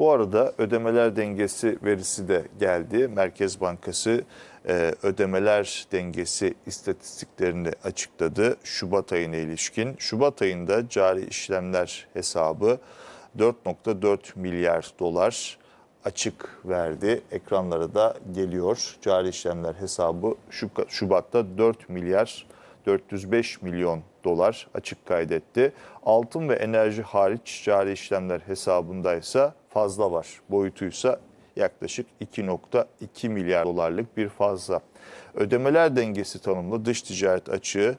Bu arada ödemeler dengesi verisi de geldi. Merkez Bankası e, ödemeler dengesi istatistiklerini açıkladı Şubat ayına ilişkin. Şubat ayında cari işlemler hesabı 4.4 milyar dolar açık verdi. Ekranlara da geliyor. Cari işlemler hesabı şu Şubat'ta 4 milyar 405 milyon dolar açık kaydetti. Altın ve enerji hariç cari işlemler hesabındaysa fazla var. Boyutuysa yaklaşık 2.2 milyar dolarlık bir fazla. Ödemeler dengesi tanımlı dış ticaret açığı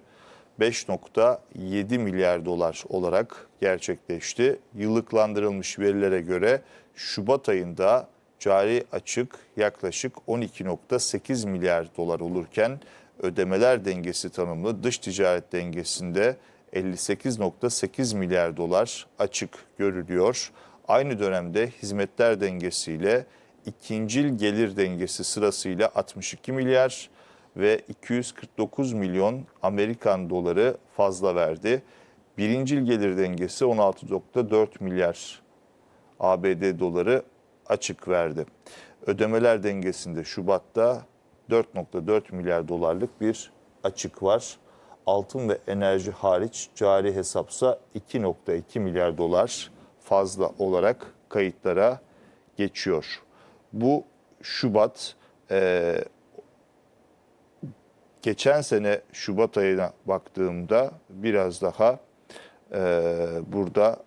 5.7 milyar dolar olarak gerçekleşti. Yıllıklandırılmış verilere göre Şubat ayında cari açık yaklaşık 12.8 milyar dolar olurken ödemeler dengesi tanımlı dış ticaret dengesinde 58.8 milyar dolar açık görülüyor. Aynı dönemde hizmetler dengesiyle ikincil gelir dengesi sırasıyla 62 milyar ve 249 milyon Amerikan doları fazla verdi. Birincil gelir dengesi 16.4 milyar ABD doları açık verdi. Ödemeler dengesinde Şubat'ta 4.4 milyar dolarlık bir açık var. Altın ve enerji hariç cari hesapsa 2.2 milyar dolar fazla olarak kayıtlara geçiyor. Bu Şubat e, geçen sene Şubat ayına baktığımda biraz daha e, burada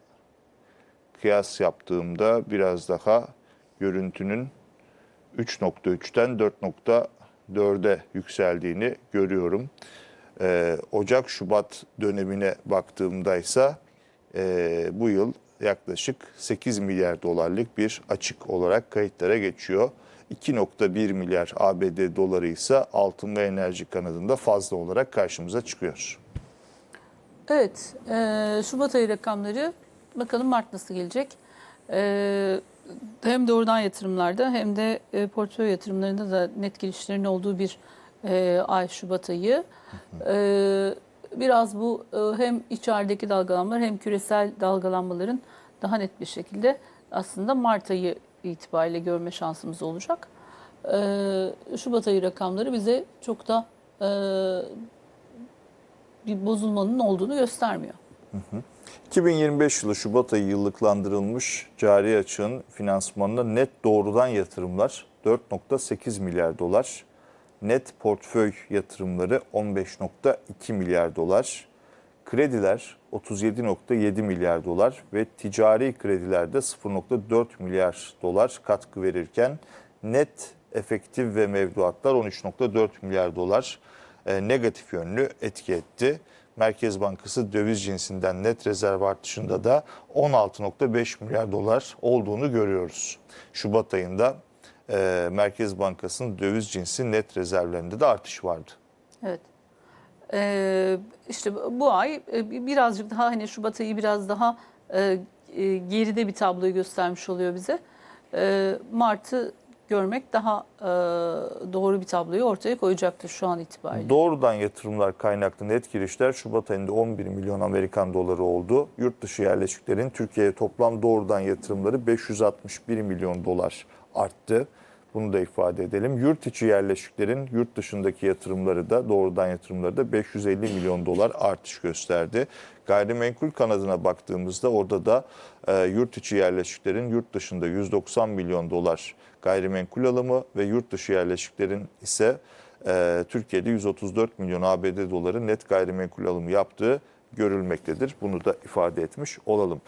kıyas yaptığımda biraz daha görüntünün 3.3'ten 4.4'e yükseldiğini görüyorum. Ee, Ocak-Şubat dönemine baktığımda ise e, bu yıl yaklaşık 8 milyar dolarlık bir açık olarak kayıtlara geçiyor. 2.1 milyar ABD doları ise altın ve enerji kanadında fazla olarak karşımıza çıkıyor. Evet, e, Şubat ayı rakamları bakalım Mart nasıl gelecek? E, hem doğrudan yatırımlarda hem de e, portföy yatırımlarında da net girişlerin olduğu bir e, ay Şubat ayı. E, biraz bu e, hem içerideki dalgalanmalar hem küresel dalgalanmaların daha net bir şekilde aslında Mart ayı itibariyle görme şansımız olacak. E, Şubat ayı rakamları bize çok da e, bir bozulmanın olduğunu göstermiyor. 2025 yılı Şubat ayı yıllıklandırılmış cari açığın finansmanına net doğrudan yatırımlar 4.8 milyar dolar, net portföy yatırımları 15.2 milyar dolar, krediler 37.7 milyar dolar ve ticari kredilerde 0.4 milyar dolar katkı verirken net efektif ve mevduatlar 13.4 milyar dolar e, negatif yönlü etki etti. Merkez Bankası döviz cinsinden net rezerv artışında da 16.5 milyar dolar olduğunu görüyoruz. Şubat ayında e, Merkez Bankası'nın döviz cinsi net rezervlerinde de artış vardı. Evet. Ee, işte bu ay e, birazcık daha hani Şubat ayı biraz daha e, e, geride bir tabloyu göstermiş oluyor bize. E, Mart'ı görmek daha e, doğru bir tabloyu ortaya koyacaktır şu an itibariyle. Doğrudan yatırımlar kaynaklı net girişler Şubat ayında 11 milyon Amerikan doları oldu. Yurt dışı yerleşiklerin Türkiye'ye toplam doğrudan yatırımları 561 milyon dolar arttı. Bunu da ifade edelim. Yurt içi yerleşiklerin yurt dışındaki yatırımları da doğrudan yatırımları da 550 milyon dolar artış gösterdi. Gayrimenkul kanadına baktığımızda orada da e, yurt içi yerleşiklerin yurt dışında 190 milyon dolar gayrimenkul alımı ve yurt dışı yerleşiklerin ise e, Türkiye'de 134 milyon ABD doları net gayrimenkul alımı yaptığı görülmektedir. Bunu da ifade etmiş olalım.